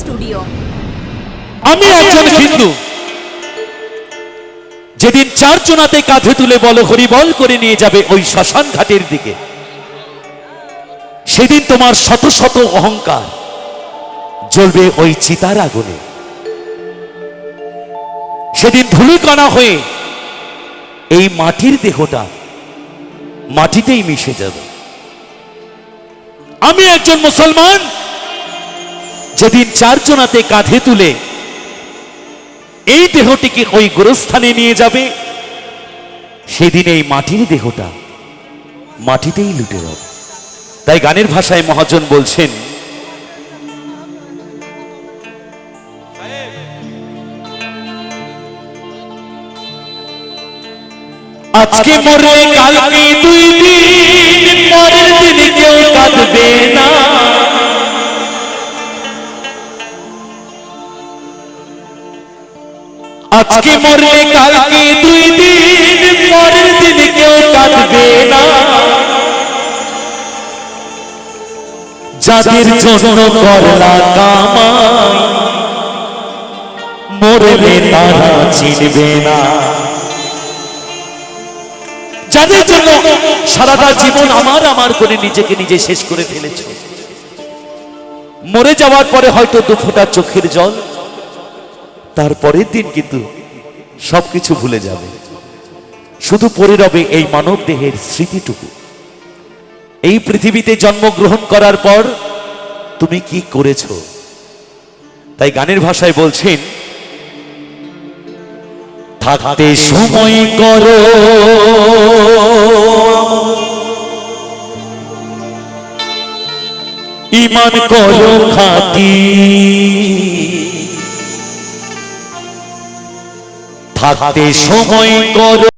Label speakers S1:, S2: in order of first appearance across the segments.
S1: Studio
S2: আমি একজন হিন্দু। যেদিন কাঁধে তুলে বল হরিবল করে নিয়ে যাবে ওই শ্মশান ঘাটের দিকে। সেদিন তোমার শত শত অহংকার জ্বলবে ওই চিতার আগুনে। সেদিন ধুলিকণা হয়ে এই মাটির দেহটা মাটিতেই মিশে যাবে। আমি একজন মুসলমান যেদিন চারজনাতে কাঁধে তুলে, এই দেহটিকে ওই গোরস্থানে নিয়ে যাবে, সেদিন এই মাটির দেহটা মাটিতেই লুটে যাবে তাই গানের ভাষায় মহাজন বলছেন, আজকে মরলে কালকে দুই দিন, পরের দিন কেউ কাঁদবে না। আজকে মরলে কালকে দুই দিন পরের দিন কেউ কাঁদবে না। যাদের জন্য করলা কামাই মরলে তারা চিনবে না। যাদের জন্য সারাটা জীবন আমার আমার করে নিজেকে নিজে শেষ করে ফেলেছ। মরে যাওয়ার পরে হয়তো দু ফোঁটা চোখের জল তারপরের দিন কিন্তু সবকিছু ভুলে যাবে। শুধু পড়ে রবে এই মানব দেহের স্মৃতিটুকু। এই পৃথিবীতে জন্মগ্রহণ করার পর তুমি কি করেছ? তাই গানের ভাষায় বলছেন, থাকতে সময় করো। ইমান করো খাতি থাকতে সময় করো।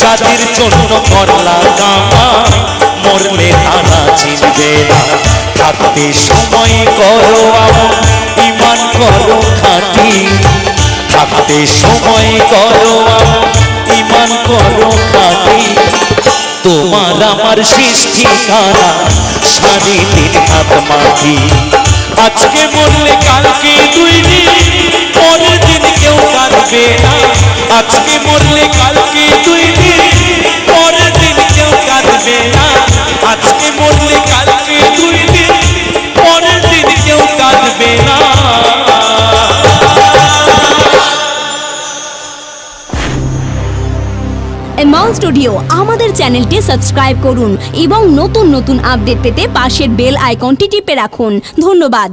S2: যাদের জন্য করলা গামা মরলে তারা চিনবে না। থাকতে সময় করো ইমান করো খাটি। থাকতে সময় করো ইমান করো খাটি। তোমার আমার শেষ ঠিকানা সাড়ে তিন হাত মাটি। আজকে বললে কালকে দুই দিন, পরের দিন কেউ কাঁদবে না। আজকে বললে কালকে দিন পরের দিন কেউ কাঁদবে না। আজকে বললে কালকে দিন পরের দিন কেউ কাঁদবে না।
S1: স্টুডিও, আমাদের চ্যানেলটি সাবস্ক্রাইব করুন এবং নতুন নতুন আপডেট পেতে পাশের বেল আইকনটি টিপে রাখুন। ধন্যবাদ।